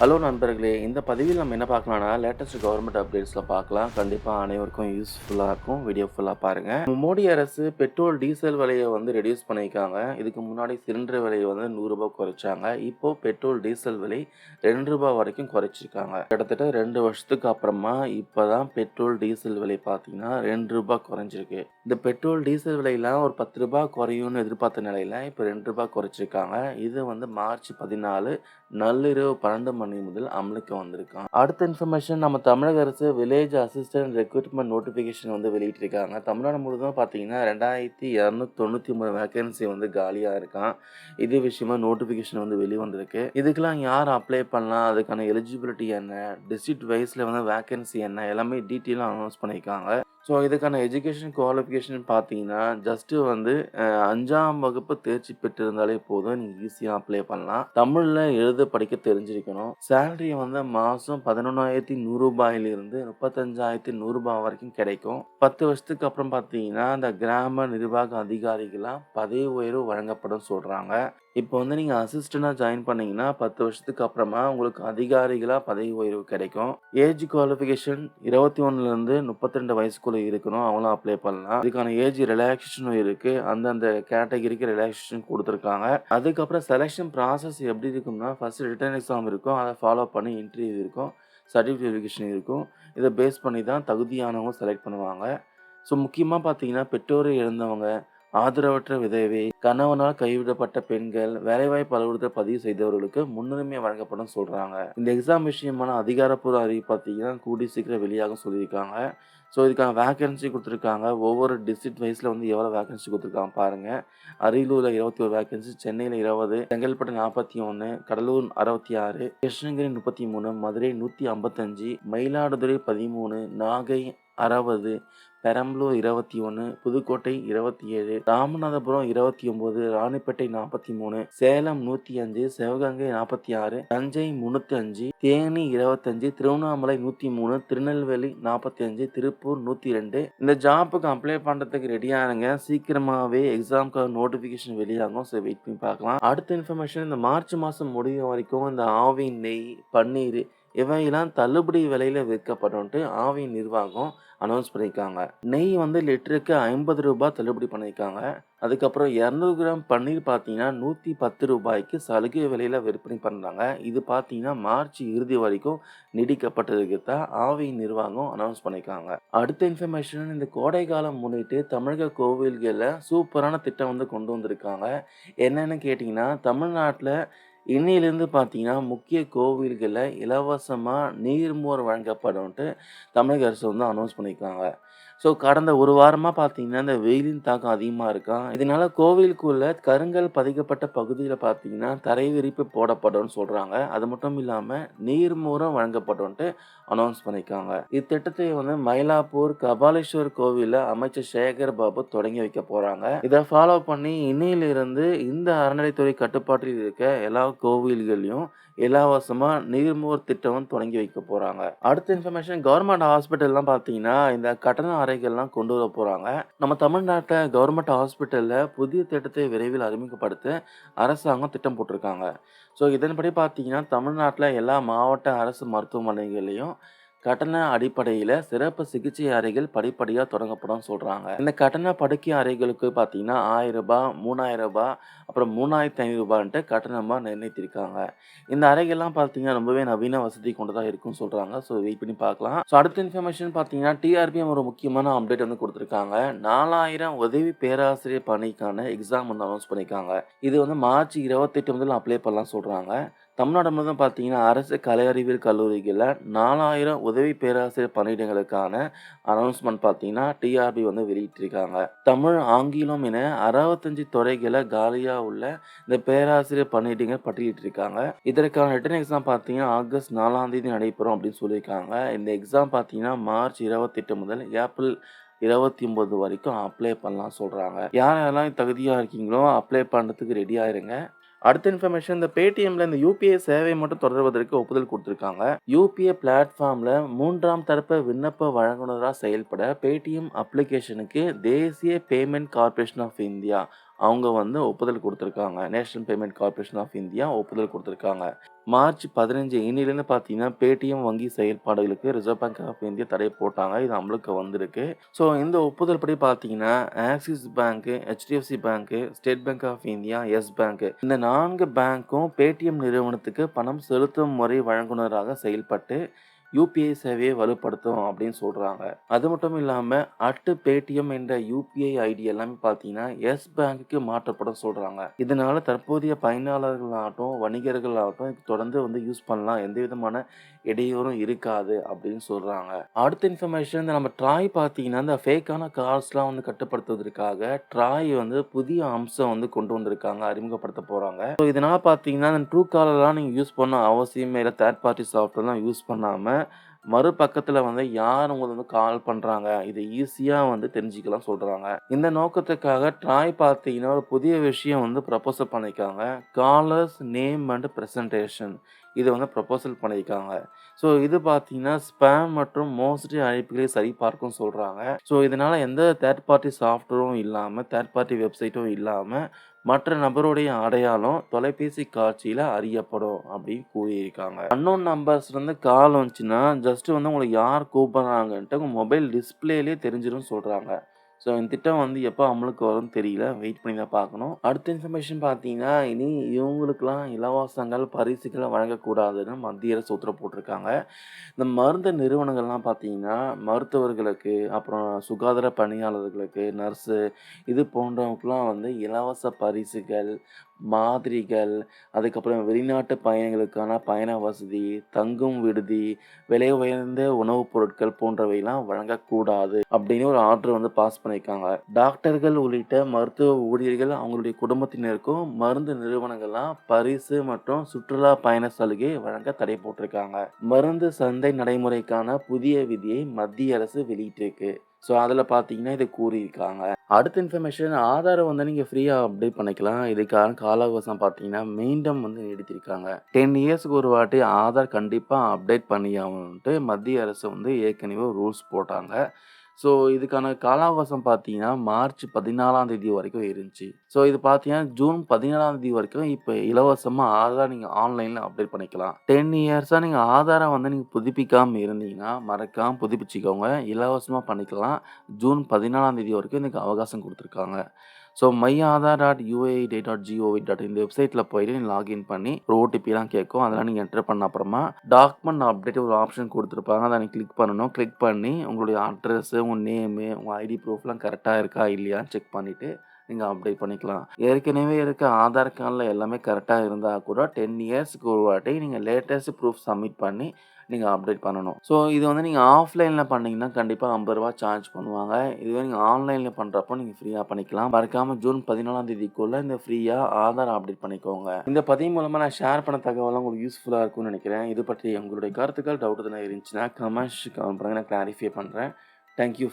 Hello நண்பர்களே இந்த பதிவில் நம்ம என்ன பார்க்கலாம்னா லேட்டஸ்ட் கவர்மெண்ட் அப்டேட்ஸில் பார்க்கலாம். கண்டிப்பாக அனைவருக்கும் யூஸ்ஃபுல்லாக இருக்கும் வீடியோ ஃபுல்லாக பாருங்கள் மோடி அரசு பெட்ரோல் டீசல் விலையை வந்து ரெடியூஸ் பண்ணியிருக்காங்க. இதுக்கு முன்னாடி சிலிண்டர் விலையை வந்து நூறுரூபா குறைச்சாங்க. இப்போ பெட்ரோல் டீசல் விலை ரெண்டு ரூபா வரைக்கும் குறைச்சிருக்காங்க. கிட்டத்தட்ட ரெண்டு வருஷத்துக்கு அப்புறமா இப்போ தான் பெட்ரோல் டீசல் விலை பார்த்தீங்கன்னா ரெண்டு ரூபாய் குறைஞ்சிருக்கு. இந்த பெட்ரோல் டீசல் விலையெல்லாம் ஒரு பத்து ரூபாய் குறையும்னு எதிர்பார்த்த நிலையில் இப்போ ரெண்டு ரூபாய் குறைச்சிருக்காங்க. இது வந்து மார்ச் பதினாலு நள்ளிரவு பன்னெண்டு மணி முதல் அமலுக்கு வந்திருக்கான் அடுத்த இன்ஃபர்மேஷன் நம்ம தமிழக அரசு வில்லேஜ் அசிஸ்டன்ட் ரெக்ரூட்மெண்ட் நோட்டிஃபிகேஷன் வந்து வெளியிட்டிருக்காங்க. தமிழ்நாடு முழுவதும் பார்த்தீங்கன்னா ரெண்டாயிரத்தி இரநூத்தி தொண்ணூற்றி மூணு வேகன்சி வந்து காலியாக இருக்கான். இது விஷயமா நோட்டிஃபிகேஷன் வந்து வெளிவந்திருக்கு. இதுக்கெல்லாம் யார் அப்ளை பண்ணலாம்? அதுக்கான எலிஜிபிலிட்டி என்ன? டிஸ்ட்ரிக்ட் வைஸில் வந்து வேகன்சி என்ன? எல்லாமே டீட்டெயிலாக அனௌன்ஸ் பண்ணியிருக்காங்க. ஸோ இதுக்கான எஜுகேஷன் குவாலிஃபிகேஷன் பார்த்தீங்கன்னா ஜஸ்ட்டு வந்து அஹ், அஞ்சாம் வகுப்பு தேர்ச்சி பெற்றிருந்தாலே போதும். நீங்கள் ஈஸியாக அப்ளை பண்ணலாம். தமிழில் எழுத படிக்க தெரிஞ்சிருக்கணும். சேலரி வந்து மாதம் பதினொன்றாயிரத்தி நூறுரூபாயிலிருந்து முப்பத்தஞ்சாயிரத்தி நூறுரூபா வரைக்கும் கிடைக்கும். பத்து வருஷத்துக்கு அப்புறம் பார்த்தீங்கன்னா இந்த கிராம நிர்வாக அதிகாரிகளாக பதவி உயர்வு வழங்கப்படும் சொல்கிறாங்க இப்போ வந்து நீங்கள் அசிஸ்டண்டாக ஜாயின் பண்ணீங்கன்னா பத்து வருஷத்துக்கு அப்புறமா உங்களுக்கு அதிகாரிகளாக பதவி உயர்வு கிடைக்கும். ஏஜ் குவாலிஃபிகேஷன் இருபத்தி ஒன்றுலேருந்து முப்பத்தி ரெண்டு வயசுக்குள்ளே இருக்கணும். அவங்களும் அப்ளை பண்ணலாம். இதுக்கான ஏஜ் ரிலாக்ஸேஷனும் இருக்குது அந்தந்த கேட்டகரிக்கு ரிலாக்ஸேஷன் கொடுத்துருக்காங்க. அதுக்கப்புறம் செலெக்ஷன் ப்ராசஸ் எப்படி இருக்கும்னா ஃபஸ்ட்டு ரிட்டர்ன் எக்ஸாம் இருக்கும். அதை ஃபாலோ பண்ணி இன்டர்வியூ இருக்கும். சர்டிஃபிகேஷன் இருக்கும். இதை பேஸ் பண்ணி தான் தகுதியானவங்க செலக்ட் பண்ணுவாங்க. ஸோ முக்கியமாக பார்த்தீங்கன்னா பெற்றோரை இழந்தவங்க ஆதரவற்ற விதவை கணவனால் கைவிடப்பட்ட பெண்கள் வேலைவாய்ப்பு அலுவலகத்தில் பதிவு செய்தவர்களுக்கு முன்னுரிமை வழங்கப்படும் சொல்கிறாங்க இந்த எக்ஸாம் விஷயமான அதிகாரப்பூர்வ அறிவு பார்த்தீங்கன்னா கூடி சீக்கிரம் வெளியாகும் சொல்லியிருக்காங்க. ஸோ இதுக்கான வேகன்சி கொடுத்துருக்காங்க. ஒவ்வொரு டிஸ்ட்ரிக்ட் வைஸில் வந்து எவ்வளோ வேகன்சி கொடுத்துருக்காங்க பாருங்கள் அரியலூரில் இருபத்தி ஒரு வேகன்சி சென்னையில் இருபது செங்கல்பட்டு நாற்பத்தி ஒன்று கடலூர் அறுபத்தி ஆறு கிருஷ்ணகிரி முப்பத்தி மூணு மதுரை நூற்றி ஐம்பத்தஞ்சு மயிலாடுதுறை பதிமூணு நாகை அறுபது பெரம்பலூர் இருபத்தி ஒன்று புதுக்கோட்டை இருபத்தி ஏழு ராமநாதபுரம் இருபத்தி ஒம்பது ராணிப்பேட்டை நாற்பத்தி மூணு சேலம் நூற்றி அஞ்சு சிவகங்கை நாற்பத்தி ஆறு தஞ்சை முந்நூற்றி அஞ்சு தேனி இருபத்தஞ்சு திருவண்ணாமலை நூற்றி மூணு திருநெல்வேலி நாற்பத்தி அஞ்சு திருப்பூர் நூற்றி ரெண்டு. இந்த ஜாப்புக்கு அப்ளை பண்ணுறதுக்கு ரெடியானுங்க சீக்கிரமாகவே எக்ஸாமுக்காக நோட்டிஃபிகேஷன் வெளியாகும். ஸோ வெயிட் பண்ணி பார்க்கலாம். அடுத்த இன்ஃபர்மேஷன் இந்த மார்ச் மாதம் முடியும் வரைக்கும் இந்த ஆவி நெய் பன்னீர் இவையெல்லாம் தள்ளுபடி விலையில் விற்கப்படும்ட்டு ஆவி நிர்வாகம் அனௌன்ஸ் பண்ணியிருக்காங்க. நெய் வந்து லிட்டருக்கு ஐம்பது ரூபாய் தள்ளுபடி பண்ணியிருக்காங்க. அதுக்கப்புறம் இரநூறு கிராம் பன்னீர் பார்த்தீங்கன்னா நூற்றி பத்து ரூபாய்க்கு சலுகை விலையில் விற்பனை பண்ணுறாங்க இது பார்த்தீங்கன்னா மார்ச் இறுதி வரைக்கும் நீடிக்கப்பட்டதுக்கு தான் ஆவி நிர்வாகம் அனௌன்ஸ் பண்ணியிருக்காங்க. அடுத்த இன்ஃபர்மேஷன் இந்த கோடை காலம் முன்னிட்டு தமிழக கோவில்களில் சூப்பரான திட்டம் வந்து கொண்டு வந்திருக்காங்க. என்னென்னு கேட்டிங்கன்னா தமிழ்நாட்டில் இன்னிலிருந்து பார்த்தீங்கன்னா முக்கிய கோவில்களில் இலவசமாக நீர்மோர் வழங்கப்படும்ட்டு தமிழக அரசு வந்து அனௌன்ஸ் பண்ணியிருக்காங்க ஸோ கடந்த ஒரு வாரமாக பார்த்தீங்கன்னா இந்த வெயிலின் தாக்கம் அதிகமாக இருக்கா? இதனால கோவிலுக்குள்ள கருங்கல் பதிக்கப்பட்ட பகுதியில் பார்த்தீங்கன்னா தரை விரிப்பு போடப்படும்னு சொல்கிறாங்க அது மட்டும் இல்லாமல் நீர்மூரம் வழங்கப்படும்ட்டு அனௌன்ஸ் பண்ணியிருக்காங்க இத்திட்டத்தை வந்து மயிலாப்பூர் கபாலேஸ்வர் கோவிலில் அமைச்சர் சேகர் பாபு தொடங்கி வைக்க போகிறாங்க இதை ஃபாலோ பண்ணி இன்னையிலிருந்து இந்த அறநிலைத்துறை கட்டுப்பாட்டில் இருக்க எல்லா கோவில்களையும் இலவசமாக நீர்மோர் திட்டம் தொடங்கி வைக்க போகிறாங்க அடுத்த இன்ஃபர்மேஷன் கவர்மெண்ட் ஹாஸ்பிட்டல்லாம் பார்த்தீங்கன்னா இந்த கட்டண அறைகள்லாம் கொண்டு வர போகிறாங்க நம்ம தமிழ்நாட்டில் கவர்மெண்ட் ஹாஸ்பிட்டலில் புதிய திட்டத்தை விரைவில் அறிமுகப்படுத்த அரசாங்கம் திட்டம் போட்டிருக்காங்க. ஸோ இதன்படி பார்த்தீங்கன்னா தமிழ்நாட்டில் எல்லா மாவட்ட அரசு மருத்துவமனைகளையும் கட்டண அடிப்படையில் சிறப்பு சிகிச்சை அறைகள் படிப்படியாக தொடங்கப்படும் சொல்கிறாங்க இந்த கட்டண படுக்கை அறைகளுக்கு பார்த்தீங்கன்னா ஆயிரம் ரூபாய் மூணாயிரம் ரூபாய் அப்புறம் மூணாயிரத்தி ஐநூறு ரூபான்ட்டு கட்டணமாக நிர்ணயித்திருக்காங்க. இந்த அறைகள்லாம் பார்த்தீங்கன்னா ரொம்பவே நவீன வசதி கொண்டதாக இருக்கும்னு சொல்கிறாங்க ஸோ வெயிட் பண்ணி பார்க்கலாம் ஸோ அடுத்த இன்ஃபர்மேஷன் பார்த்தீங்கன்னா டிஆர்பிஎம் ஒரு முக்கியமான அப்டேட் வந்து கொடுத்துருக்காங்க. நாலாயிரம் உதவி பேராசிரியர் பணிக்கான எக்ஸாம் வந்து அனௌன்ஸ் பண்ணியிருக்காங்க இது வந்து மார்ச் இருபத்தெட்டு முதல் அப்ளை பண்ணலாம் சொல்கிறாங்க தமிழ்நாடு முழுவதும் பார்த்தீங்கன்னா அரசு கலை அறிவியல் கல்லூரிகளில் நாலாயிரம் உதவி பேராசிரியர் பணியிடங்களுக்கான அனௌன்ஸ்மெண்ட் பார்த்தீங்கன்னா டிஆர்பி வந்து வெளியிட்டிருக்காங்க. தமிழ் ஆங்கிலம் என அறுபத்தஞ்சு துறைகளை காலியாக உள்ள இந்த பேராசிரியர் பணியிடங்கள் பட்டியலிட்டிருக்காங்க. இதற்கான ரிட்டன் எக்ஸாம் பார்த்தீங்கன்னா ஆகஸ்ட் நாலாம் தேதி நடைபெறும் அப்படின்னு சொல்லியிருக்காங்க. இந்த எக்ஸாம் பார்த்தீங்கன்னா மார்ச் இருபத்தெட்டு முதல் ஏப்ரல் இருபத்தி ஒம்பது வரைக்கும் அப்ளை பண்ணலாம் சொல்கிறாங்க யார் யாரெல்லாம் தகுதியாக இருக்கீங்களோ அப்ளை பண்ணுறதுக்கு ரெடியாக இருங்க. அடுத்த இன்ஃபர்மேஷன் இந்த பேடிஎம்ல இந்த யூபிஐ சேவை மட்டும் தொடர்வதற்கு ஒப்புதல் கொடுத்துருக்காங்க. யூபிஐ பிளாட்ஃபார்ம்ல மூன்றாம் தரப்பு விண்ணப்ப வழங்குனராக செயல்பட பேடிஎம் அப்ளிகேஷனுக்கு தேசிய பேமெண்ட் கார்ப்பரேஷன் ஆஃப் இந்தியா அவங்க வந்து ஒப்புதல் கொடுத்துருக்காங்க national payment corporation of India ஒப்புதல் கொடுத்துருக்காங்க மார்ச் பதினஞ்சு இன்னிலேருந்து பார்த்தீங்கன்னா, பேடிஎம் வங்கி செயல்பாடுகளுக்கு ரிசர்வ் பேங்க் ஆஃப் இந்தியா தடை போட்டாங்க. இது அமலுக்கு வந்திருக்கு. ஸோ இந்த ஒப்புதல் படி பார்த்தீங்கன்னா, ஆக்சிஸ் பேங்க்கு HDFC bank State Bank of India, yes bank இந்த நான்கு பேங்க்கும் பேடிஎம் நிறுவனத்துக்கு பணம் செலுத்தும் முறை வழங்குனராக செயல்பட்டு, யூபிஐ சேவையை வலுப்படுத்தும் அப்படின்னு சொல்கிறாங்க அது மட்டும் இல்லாமல் அட்டு பேடிஎம் என்ற யுபிஐ ஐடி எல்லாமே பார்த்தீங்கன்னா, எஸ் பேங்க்குக்கு மாற்றப்படும் சொல்கிறாங்க இதனால தற்போதைய பயனாளர்களாகட்டும், வணிகர்களாகட்டும் தொடர்ந்து வந்து யூஸ் பண்ணலாம். எந்த விதமான இடையூறும் இருக்காது அப்படின்னு சொல்கிறாங்க அடுத்த இன்ஃபர்மேஷன் நம்ம ட்ராய் பார்த்தீங்கன்னா, இந்த ஃபேக்கான கார்ஸ்லாம் வந்து கட்டுப்படுத்துவதற்காக ட்ராய் வந்து புதிய அம்சம் வந்து கொண்டு வந்திருக்காங்க. அறிமுகப்படுத்த போகிறாங்க ஸோ இதனால் பார்த்தீங்கன்னா, இந்த ட்ரூ காலர்லாம் நீங்கள் யூஸ் பண்ண அவசியமே இல்லை தேர்ட் பார்ட்டி சாஃப்ட்வேர்லாம் யூஸ் பண்ணாமல் மறுபக்கத்துல வந்து யார் உங்களுக்கு வந்து கால் பண்றாங்க, இதை ஈஸியா வந்து தெரிஞ்சுக்கலாம் சொல்றாங்க. இந்த நோக்கத்துக்காக ட்ராய் பார்த்தீங்கன்னா, ஒரு புதிய விஷயம் வந்து ப்ரப்போசல் பண்ணியிருக்காங்க. காலர்ஸ் நேம் அண்ட் ப்ரெசன்டேஷன் இதை வந்து ப்ரப்போசல் பண்ணியிருக்காங்க. ஸோ இது பார்த்தீங்கன்னா, ஸ்பேம் மற்றும் மோஸ்ட்லி அழைப்புகளை சரிபார்க்கும் சொல்கிறாங்க ஸோ இதனால் எந்த தேர்ட் பார்ட்டி சாஃப்ட்வேரும் இல்லாமல் தேர்ட் பார்ட்டி வெப்சைட்டும் இல்லாமல் மற்ற நபருடைய அடையாளம் தொலைபேசி காட்சியில் அறியப்படும் அப்படின்னு கூறியிருக்காங்க. அன்னோன் நம்பர்ஸ்லேருந்து கால் வந்துச்சுன்னா, ஜஸ்ட்டு வந்து உங்களை யார் கூப்பிட்றாங்கன்ட்டு உங்கள் மொபைல் டிஸ்பிளேலே தெரிஞ்சிடும் சொல்கிறாங்க ஸோ இந்த திட்டம் வந்து எப்போ அமலுக்கு வரும்னு தெரியல. வெயிட் பண்ணி தான் பார்க்கணும். அடுத்த இன்ஃபர்மேஷன் பார்த்தீங்கன்னா, இனி இவங்களுக்கெல்லாம் இலவசங்கள், பரிசுகள் வழங்கக்கூடாதுன்னு மத்திய அரசு உத்தரவு போட்டிருக்காங்க. இந்த மருந்து நிறுவனங்கள்லாம் பார்த்தீங்கன்னா, மருத்துவர்களுக்கு, அப்புறம் சுகாதார பணியாளர்களுக்கு, நர்ஸு இது போன்றவங்களுக்குலாம் வந்து இலவச பரிசுகள், மாதிரிகள், அதுக்கப்புறம் வெளிநாட்டு பயணிகளுக்கான பயண வசதி, தங்கும் விடுதி, விலை உயர்ந்த உணவுப் பொருட்கள் போன்றவையெல்லாம் வழங்கக்கூடாது அப்படின்னு ஒரு ஆர்டர் வந்து பாஸ் பண்ணியிருக்காங்க. டாக்டர்கள் உள்ளிட்ட மருத்துவ ஊழியர்கள், அவங்களுடைய குடும்பத்தினருக்கும் மருந்து நிறுவனங்கள்லாம் பரிசு மற்றும் சுற்றுலா பயண சலுகை வழங்க தடை போட்டிருக்காங்க. மருந்து சந்தை நடைமுறைக்கான புதிய விதியை மத்திய அரசு வெளியிட்டிருக்கு. ஸோ அதில் பார்த்தீங்கன்னா, இதை கூறியிருக்காங்க. அடுத்த இன்ஃபர்மேஷன் ஆதாரம் வந்து நீங்கள் ஃப்ரீயாக அப்டேட் பண்ணிக்கலாம். இதுக்கான கால அவகாசம் பார்த்தீங்கன்னா, மீண்டும் வந்து நீடித்திருக்காங்க. 10 இயர்ஸ்க்கு ஒரு வாட்டி ஆதார் கண்டிப்பாக அப்டேட் பண்ணியாகணுன்ட்டு மத்திய அரசு வந்து ஏற்கனவே ரூல்ஸ் போட்டாங்க. ஸோ இதுக்கான கால அவகாசம் பார்த்தீங்கன்னா, மார்ச் 14ஆம் தேதி வரைக்கும் இருந்துச்சு. ஸோ இது பார்த்தீங்கன்னா, ஜூன் 17ஆம் தேதி வரைக்கும் இப்போ இலவசமாக ஆதார் நீங்கள் ஆன்லைனில் அப்டேட் பண்ணிக்கலாம். டென் இயர்ஸாக நீங்கள் ஆதார வந்து நீங்கள் புதுப்பிக்காமல் இருந்தீங்கன்னா, மறக்காமல் புதுப்பிச்சுக்கோங்க. இலவசமாக பண்ணிக்கலாம். ஜூன் 14ஆம் தேதி வரைக்கும் இதுக்கு அவகாசம் கொடுத்துருக்காங்க so my Aadhaar dot day dot GOV dot இந்த வெப்சைட்டில் போயிட்டு நீங்கள் லாகின் பண்ணி ஒரு ஓடிபிலாம் கேட்கும். அதெல்லாம் நீங்கள் என்டர் பண்ண அப்புறமா டாக்குமெண்ட் அப்டேட் ஒரு ஆப்ஷன் கொடுத்துருப்பாங்க அதை நீங்கள் கிளிக் பண்ணணும். கிளிக் பண்ணி உங்களுடைய அட்ரஸ், உங்கள் நேமு, உங்கள் ஐடி ப்ரூஃப்லாம் கரெக்டாக இருக்கா இல்லையான்னு செக் பண்ணிவிட்டு நீங்க அப்டேட் பண்ணிக்கலாம். ஏற்கனவே இருக்க ஆதார் கார்டில் எல்லாமே கரெக்டாக இருந்தா கூட 10 இயர்ஸ்க்கு ஒரு வாட்டி நீங்க லேட்டஸ்ட் ப்ரூஃப் சப்மிட் பண்ணி நீங்கள் அப்டேட் பண்ணணும். ஸோ இது வந்து நீங்கள் ஆஃப்லைனில் பண்ணிங்கன்னா கண்டிப்பாக ஐம்பது ரூபா சார்ஜ் பண்ணுவாங்க. இதுவே நீங்கள் ஆன்லைனில் பண்ணுறப்போ நீங்கள் ஃப்ரீயாக பண்ணிக்கலாம். மறக்காமல் ஜூன் பதினாலாம் தேதிக்குள்ளே இந்த ஃப்ரீயாக ஆதார் அப்டேட் பண்ணிக்கோங்க. இந்த பதிவு மூலமாக நான் ஷேர் பண்ண தகவலாம் உங்களுக்கு யூஸ்ஃபுல்லாக இருக்கும்னு நினைக்கிறேன். இது பற்றி உங்களுடைய கருத்துக்கள், டவுட் எதுனா இருந்துச்சுன்னா கமெண்ட்ஸ் கமெண்ட் பண்ணுங்க. நான் கிளாரிஃபை பண்ணுறேன் தேங்க் யூ